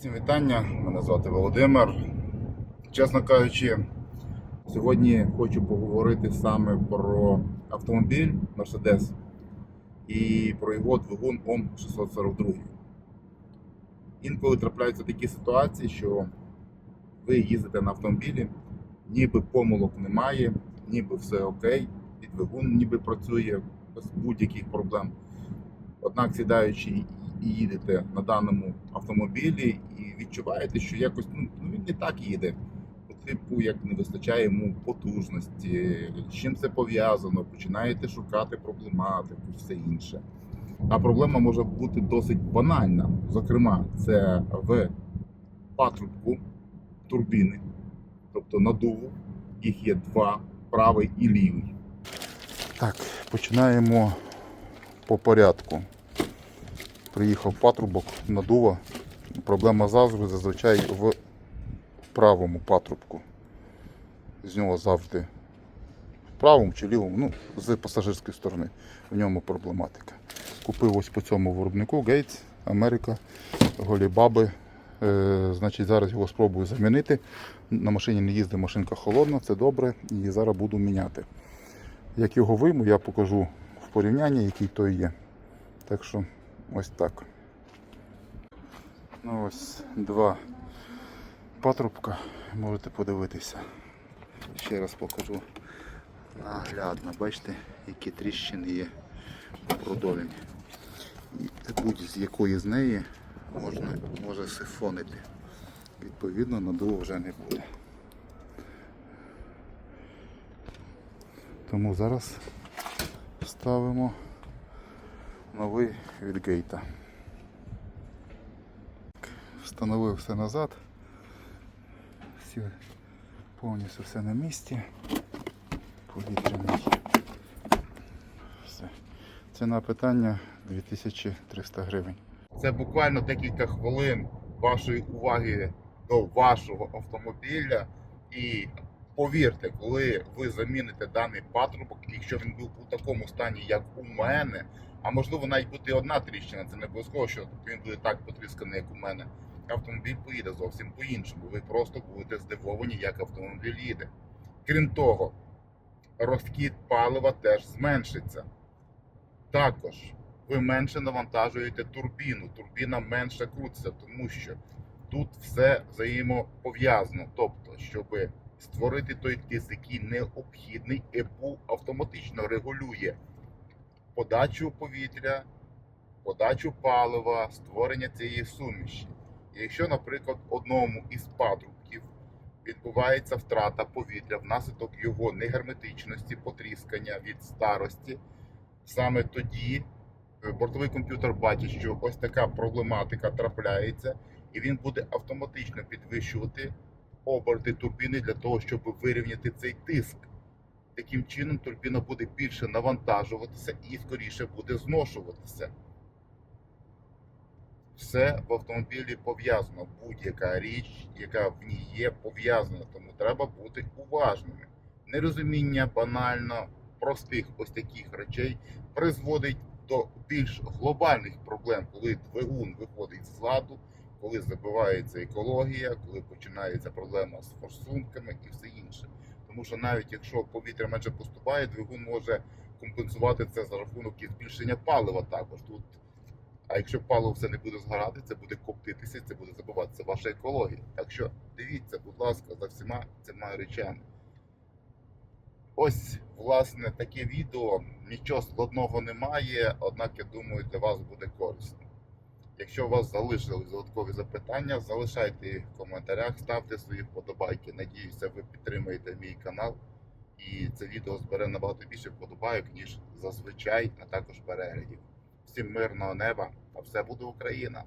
Всім вітання, мене звати Володимир. Чесно кажучи, сьогодні хочу поговорити саме про автомобіль Mercedes і про його двигун ОМ 642. Інколи трапляються такі ситуації, що ви їздите на автомобілі, ніби помилок немає, ніби все окей, і двигун ніби працює без будь-яких проблем. Однак, сідаючи і їдете на даному автомобілі, відчуваєте, що якось ну, ну, він не так їде. Типу, як не вистачає йому потужності, з чим це пов'язано, починаєте шукати проблематику, все інше. А проблема може бути досить банальна. Зокрема, це в патрубку турбіни, тобто надуву. Їх є два, правий і лівий. Так, починаємо по порядку. Приїхав патрубок, надува. Проблема завжди зазвичай в правому патрубку. З нього завжди в правому чи лівому, ну, з пасажирської сторони. В ньому проблематика. Купив ось по цьому виробнику Gates, Америка, голі баби. Е, значить, зараз його спробую замінити. На машині не їздить, машинка холодна, це добре. І зараз буду міняти. Як його вийму, я покажу в порівнянні, який той є. Так що ось так. Ну ось два патрубка, можете подивитися. Ще раз покажу наглядно. Бачите, які тріщини є продолені. Будь-з якої з неї можна може сифонити. Відповідно, надуву вже не буде. Тому зараз ставимо новий від гейта. Встановив все назад. Всі, повністю все на місці. Повітряний. Все. Ціна питання 2300 гривень. Це буквально декілька хвилин вашої уваги до вашого автомобіля. І повірте, коли ви заміните даний патрубок, якщо він був у такому стані, як у мене, а можливо навіть буде одна тріщина, це не обов'язково, що він буде так потрісканий, як у мене. Автомобіль поїде зовсім по-іншому. Ви просто будете здивовані, як автомобіль їде. Крім того, розхід палива теж зменшиться. Також ви менше навантажуєте турбіну, турбіна менше крутиться, тому що тут все взаємопов'язано. Тобто, щоб створити той тиск, який необхідний, ЕБУ автоматично регулює подачу повітря, подачу палива, створення цієї суміші. Якщо, наприклад, одному із патрубків відбувається втрата повітря внаслідок його негерметичності, потріскання від старості, саме тоді е, бортовий комп'ютер бачить, що ось така проблематика трапляється, і він буде автоматично підвищувати оберти турбіни для того, щоб вирівняти цей тиск. Таким чином турбіна буде більше навантажуватися і скоріше буде зношуватися. Все в автомобілі пов'язано. Будь-яка річ, яка в ній є, пов'язана. Тому треба бути уважними. Нерозуміння банально простих ось таких речей призводить до більш глобальних проблем, коли двигун виходить з ладу, коли забивається екологія, коли починається проблема з форсунками і все інше. Тому що навіть якщо повітря менше поступає, двигун може компенсувати це за рахунок і збільшення палива також. Тут а якщо паливо все не буде згорати, це буде коптитися, це буде забиватися ваша екологія. Так що дивіться, будь ласка, за всіма цими речами. Ось, власне, таке відео. Нічого складного немає, однак я думаю, для вас буде корисно. Якщо у вас залишились додаткові запитання, залишайте їх в коментарях, ставте свої вподобайки. Надіюся, ви підтримаєте мій канал. І це відео збере набагато більше вподобайок, ніж зазвичай, а також переглядів. Всім мирного неба, а все буде Україна!